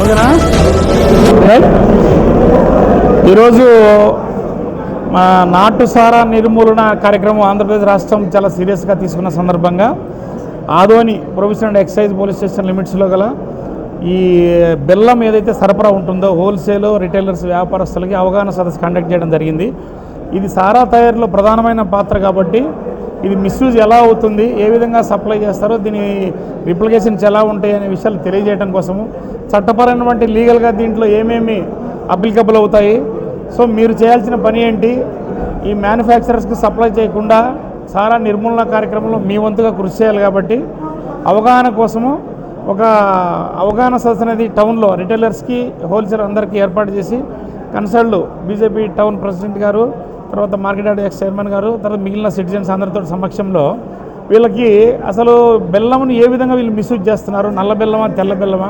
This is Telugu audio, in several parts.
ఓకేనా? ఈరోజు మా నాటు సారా నిర్మూలన కార్యక్రమం ఆంధ్రప్రదేశ్ రాష్ట్రం చాలా సీరియస్గా తీసుకున్న సందర్భంగా Adoni professional and excise police station లిమిట్స్లో గల ఈ బెల్లం ఏదైతే సరఫరా ఉంటుందో హోల్సేల్ రిటైలర్స్ వ్యాపారస్తులకి అవగాహన సదస్సు కండక్ట్ చేయడం జరిగింది. ఇది సారా తయారీలో ప్రధానమైన పాత్ర కాబట్టి ఇది మిస్యూజ్ ఎలా అవుతుంది ఏ విధంగా సప్లై చేస్తారో దీని రిప్లికేషన్స్ ఎలా ఉంటాయి అనే విషయాలు తెలియజేయడం కోసము చట్టపరమైనటువంటి లీగల్గా దీంట్లో ఏమేమి అప్లికబుల్ అవుతాయి. సో మీరు చేయాల్సిన పని ఏంటి? ఈ మ్యానుఫ్యాక్చరర్స్కి సప్లై చేయకుండా చాలా నిర్మూలన కార్యక్రమంలో మీ వంతుగా కృషి చేయాలి కాబట్టి అవగాహన కోసము ఒక అవగాహన సదస్సు అనేది టౌన్లో రిటైలర్స్కి హోల్సేల్ అందరికీ ఏర్పాటు చేసి కన్సల్ట్ బీజేపీ టౌన్ ప్రెసిడెంట్ గారు తర్వాత మార్కెట్ యార్డ్ ఎక్స్ చైర్మన్ గారు తర్వాత మిగిలిన సిటిజన్స్ అందరితో సమక్షంలో వీళ్ళకి అసలు బెల్లంను ఏ విధంగా వీళ్ళు మిస్యూజ్ చేస్తున్నారు? నల్ల బెల్లమా తెల్ల బెల్లమా?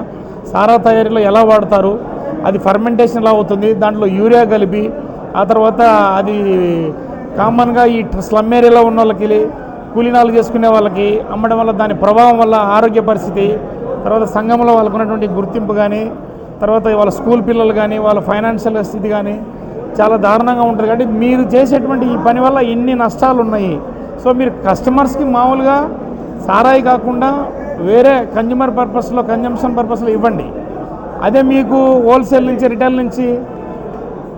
సారా తయారీలో ఎలా వాడతారు? అది ఫర్మెంటేషన్ ఎలా అవుతుంది? దాంట్లో యూరియా కలిపి ఆ తర్వాత అది కామన్గా ఈ స్లమ్ ఏరియాలో ఉన్న వాళ్ళకి కూలీనాలు చేసుకునే వాళ్ళకి అమ్మడం వల్ల దాని ప్రభావం వల్ల ఆరోగ్య పరిస్థితి తర్వాత సంఘంలో వాళ్ళకు ఉన్నటువంటి గుర్తింపు కానీ తర్వాత వాళ్ళ స్కూల్ పిల్లలు కానీ వాళ్ళ ఫైనాన్షియల్ స్థితి కానీ చాలా దారుణంగా ఉంటుంది. కాబట్టి మీరు చేసేటువంటి ఈ పని వల్ల ఇన్ని నష్టాలు ఉన్నాయి? సో మీరు కస్టమర్స్కి మామూలుగా సారాయి కాకుండా వేరే కన్జ్యూమర్ పర్పస్లో కన్జంప్షన్ పర్పస్లో ఇవ్వండి. అదే మీకు హోల్సేల్ నుంచి రిటైల్ నుంచి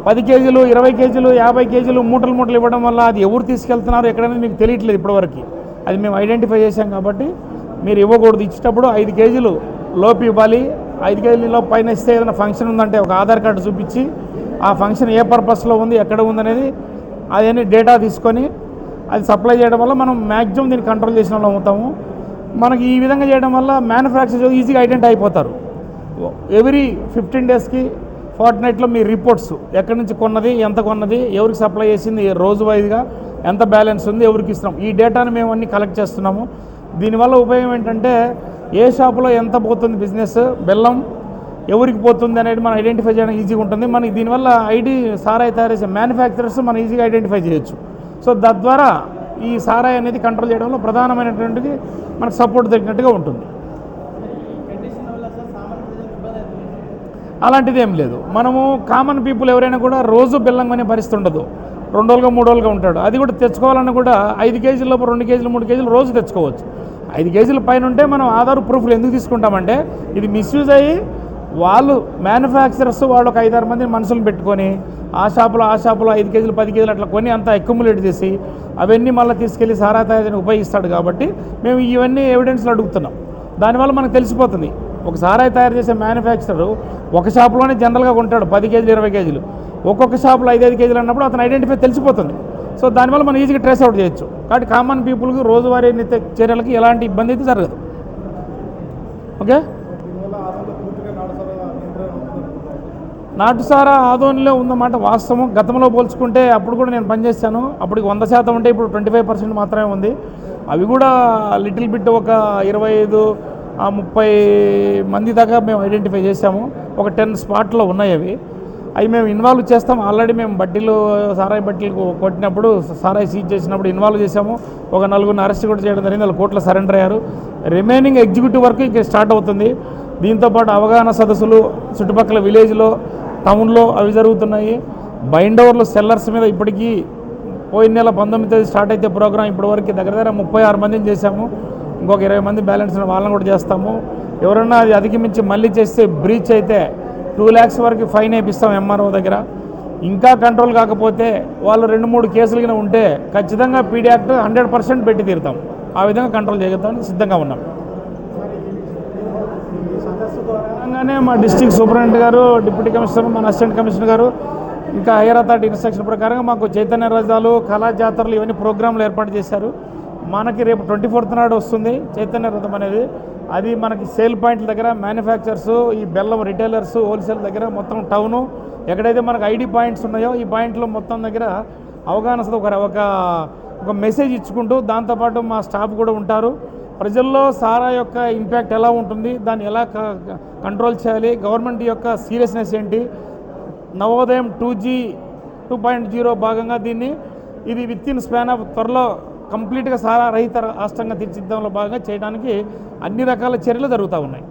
పది కేజీలు ఇరవై కేజీలు యాభై కేజీలు మూటలు మూటలు ఇవ్వడం వల్ల అది ఎవరు తీసుకెళ్తున్నారు ఎక్కడనేది మీకు తెలియట్లేదు ఇప్పటివరకు. అది మేము ఐడెంటిఫై చేశాం కాబట్టి మీరు ఇవ్వకూడదు. ఇచ్చేటప్పుడు ఐదు కేజీలు లోపు ఇవ్వాలి. ఐదు కేజీల పైన ఇస్తే ఏదైనా ఫంక్షన్ ఉందంటే ఒక ఆధార్ కార్డు చూపించి ఆ ఫంక్షన్ ఏ పర్పస్లో ఉంది ఎక్కడ ఉందనేది అదన్నీ డేటా తీసుకొని అది సప్లై చేయడం వల్ల మనం మ్యాక్సిమం దీన్ని కంట్రోల్ చేసిన వాళ్ళు అవుతాము. మనకి ఈ విధంగా చేయడం వల్ల మ్యానుఫ్యాక్చర్ ఈజీగా ఐడెంటిఫై అయిపోతారు. ఎవ్రీ ఫిఫ్టీన్ డేస్కి ఫార్ట్ నైట్లో మీ రిపోర్ట్స్ ఎక్కడి నుంచి కొన్నది ఎంత కొన్నది ఎవరికి సప్లై చేసింది రోజు వైజ్గా ఎంత బ్యాలెన్స్ ఉంది ఎవరికి ఇస్తున్నాం. ఈ డేటాను మేము అన్ని కలెక్ట్ చేస్తున్నాము. దీనివల్ల ఉపయోగం ఏంటంటే ఏ షాపులో ఎంత పోతుంది బిజినెస్ బెల్లం ఎవరికి పోతుంది అనేది మనం ఐడెంటిఫై చేయడం ఈజీగా ఉంటుంది. మనకి దీనివల్ల ఐడి సారాయి తయారు చేసే మ్యానుఫ్యాక్చరర్స్ మనం ఈజీగా ఐడెంటిఫై చేయొచ్చు. సో తద్వారా ఈ సారాయి అనేది కంట్రోల్ చేయడంలో ప్రధానమైనటువంటిది మనకు సపోర్ట్ దొరికినట్టుగా ఉంటుంది. అలాంటిది ఏం లేదు. మనము కామన్ పీపుల్ ఎవరైనా కూడా రోజు బెల్లం అనే పరిస్థితి ఉండదు. రెండు రోజులుగా మూడు రోజులుగా ఉంటాడు. అది కూడా తెచ్చుకోవాలన్నా కూడా ఐదు కేజీల లోపు రెండు కేజీలు మూడు కేజీలు రోజు తెచ్చుకోవచ్చు. ఐదు కేజీల పైన ఉంటే మనం ఆధార్ ప్రూఫ్లు ఎందుకు తీసుకుంటామంటే ఇది మిస్యూజ్ అయ్యి వాళ్ళు మ్యానుఫ్యాక్చరర్స్ వాళ్ళు ఒక ఐదారు మంది మనుషులను పెట్టుకొని ఆ షాపులో ఆ షాపులో ఐదు కేజీలు పది కేజీలు అట్లా కొని అంతా అక్యుములేట్ చేసి అవన్నీ మళ్ళీ తీసుకెళ్ళి సారా తయారీని ఉపయోగిస్తాడు కాబట్టి మేము ఇవన్నీ ఎవిడెన్స్లు అడుగుతున్నాం. దానివల్ల మనకు తెలిసిపోతుంది. ఒక సారాయి తయారు చేసే మ్యానుఫ్యాక్చరర్ ఒక షాప్లోనే జనరల్గా కొంటాడు పది కేజీలు ఇరవై కేజీలు. ఒక్కొక్క షాపులో ఐదైదు కేజీలు అన్నప్పుడు అతను ఐడెంటిఫై తెలిసిపోతుంది. సో దానివల్ల మనం ఈజీగా ట్రేస్ అవుట్ చేయొచ్చు. కాబట్టి కామన్ పీపుల్కి రోజువారీ నిత్య చర్యలకి ఎలాంటి ఇబ్బంది అయితే జరగదు. ఓకే నాటుసారా ఆదోనిలో ఉందన్నమాట వాస్తవం. గతంలో పోల్చుకుంటే అప్పుడు కూడా నేను పనిచేశాను. అప్పటికి వంద శాతం ఉంటే ఇప్పుడు ట్వంటీ ఫైవ్ పర్సెంట్ మాత్రమే ఉంది. అవి కూడా లిటిల్ బిట్ ఒక ఇరవై ఐదు ముప్పై మంది దాకా మేము ఐడెంటిఫై చేసాము ఒక టెన్ స్పాట్లో ఉన్నాయి అవి. అవి మేము ఇన్వాల్వ్ చేస్తాం. ఆల్రెడీ మేము బట్టీలు సారాయి బట్టీలు కొట్టినప్పుడు సారాయి సీజ్ చేసినప్పుడు ఇన్వాల్వ్ చేసాము ఒక నలుగురిని అరెస్ట్ కూడా చేయడం జరిగింది. వాళ్ళు కోర్టులో సరెండర్ అయ్యారు. రిమైనింగ్ ఎగ్జిక్యూటివ్ వర్క్ ఇంకా స్టార్ట్ అవుతుంది. దీంతోపాటు అవగాహన సదస్సులు చుట్టుపక్కల విలేజ్లో టౌన్లో అవి జరుగుతున్నాయి. బైండ్ ఓవర్లు సెల్లర్స్ మీద ఇప్పటికీ పోయిన నెల పంతొమ్మిది తేదీ స్టార్ట్ అయితే ప్రోగ్రామ్ ఇప్పటి వరకు దగ్గర దగ్గర ముప్పై ఆరు మందిని చేశాము. ఇంకొక ఇరవై మంది బ్యాలెన్స్ ఉన్న వాళ్ళని కూడా చేస్తాము. ఎవరన్నా అది అధిగమించి మళ్ళీ చేస్తే బ్రీచ్ అయితే టూ ల్యాక్స్ వరకు ఫైన్ వేపిస్తాం ఎంఆర్ఓ దగ్గర. ఇంకా కంట్రోల్ కాకపోతే వాళ్ళు రెండు మూడు కేసులు కింద ఉంటే ఖచ్చితంగా పీడీ యాక్ట్ హండ్రెడ్ పర్సెంట్ పెట్టి తీరుతాం. ఆ విధంగా కంట్రోల్ చేయగలుగుతామని సిద్ధంగా ఉన్నాం. అనగానే మా డిస్టిక్ సూపరింటెండెంట్ గారు డిప్యూటీ కమిషనర్ మన అసిస్టెంట్ కమిషనర్ గారు ఇంకా హైయర్ అథారిటీ ఇన్స్ట్రక్షన్ ప్రకారంగా మాకు చైతన్య రథాలు కళా జాతరలు ఇవన్నీ ప్రోగ్రాంలు ఏర్పాటు చేశారు. మనకి రేపు ట్వంటీ ఫోర్త్ నాడు వస్తుంది చైతన్య రథం అనేది. అది మనకి సేల్ పాయింట్ల దగ్గర మ్యానుఫ్యాక్చర్స్ ఈ బెల్లం రిటైలర్స్ హోల్సేల్ దగ్గర మొత్తం టౌను. ఎక్కడైతే మనకు ఐడి పాయింట్స్ ఉన్నాయో ఈ పాయింట్లో మొత్తం దగ్గర అవగాహన ఒక ఒక ఒక మెసేజ్ ఇచ్చుకుంటూ దాంతోపాటు మా స్టాఫ్ కూడా ఉంటారు. ప్రజల్లో సారా యొక్క ఇంపాక్ట్ ఎలా ఉంటుంది? దాన్ని ఎలా క- కంట్రోల్ చేయాలి? గవర్నమెంట్ యొక్క సీరియస్నెస్ ఏంటి? నవోదయం two G two point zero భాగంగా దీన్ని ఇది విత్ ఇన్ స్పాన్ ఆఫ్ త్వరలో కంప్లీట్గా సారా రహిత రాష్ట్రంగా తీర్చిదిద్దంలో భాగంగా చేయడానికి అన్ని రకాల చర్యలు జరుగుతూ ఉన్నాయి.